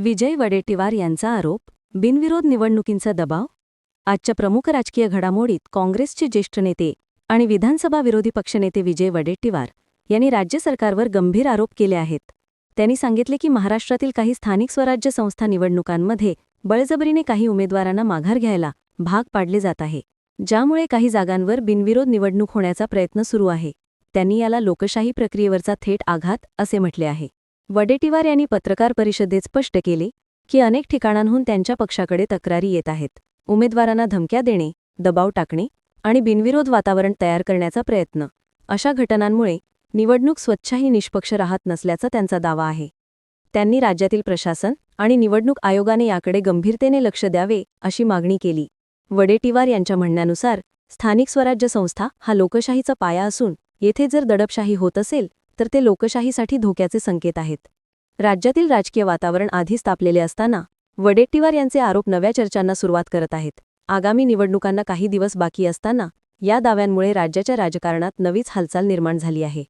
विजय वडेट्टीवार यांचा आरोप बिनविरोध निवडणुकींचा दबाव आजच्या प्रमुख राजकीय घडामोडीत काँग्रेसचे ज्येष्ठ नेते आणि विधानसभा विरोधी पक्षनेते विजय वडेट्टीवार यांनी राज्य सरकारवर गंभीर आरोप केले आहेत. त्यांनी सांगितले की महाराष्ट्रातील काही स्थानिक स्वराज्य संस्था निवडणुकांमध्ये बळजबरीने काही उमेदवारांना माघार घ्यायला भाग पाडले जात आहे ज्यामुळे काही जागांवर बिनविरोध निवडणूक होण्याचा प्रयत्न सुरू आहे. त्यांनी याला लोकशाही प्रक्रियेवरचा थेट आघात असे म्हटले आहे. वडेटीवार यांनी पत्रकार परिषदेत स्पष्ट केले की अनेक ठिकाणांहून त्यांच्या पक्षाकडे तक्रारी येत आहेत. उमेदवारांना धमक्या देणे दबाव टाकणे आणि बिनविरोध वातावरण तयार करण्याचा प्रयत्न. अशा घटनांमुळे निवडणूक स्वच्छही निष्पक्ष राहत नसल्याचा त्यांचा दावा आहे. त्यांनी राज्यातील प्रशासन आणि निवडणूक आयोगाने याकडे गंभीरतेने लक्ष द्यावे अशी मागणी केली. वडेटीवार यांच्या म्हणण्यानुसार स्थानिक स्वराज्य संस्था हा लोकशाहीचा पाया असून येथे जर दडपशाही होत असेल तर ते लोकशाहीसाठी धोक्याचे संकेत आहेत. राज्यातील राजकीय वातावरण आधीच तापलेले असताना वडेट्टीवार यांचे आरोप नव्या चर्चांना सुरुवात करत आहेत. आगामी निवडणुकांना काही दिवस बाकी असताना या दाव्यांमुळे राज्याच्या राजकारणात नवीच हालचाल निर्माण झाली आहे.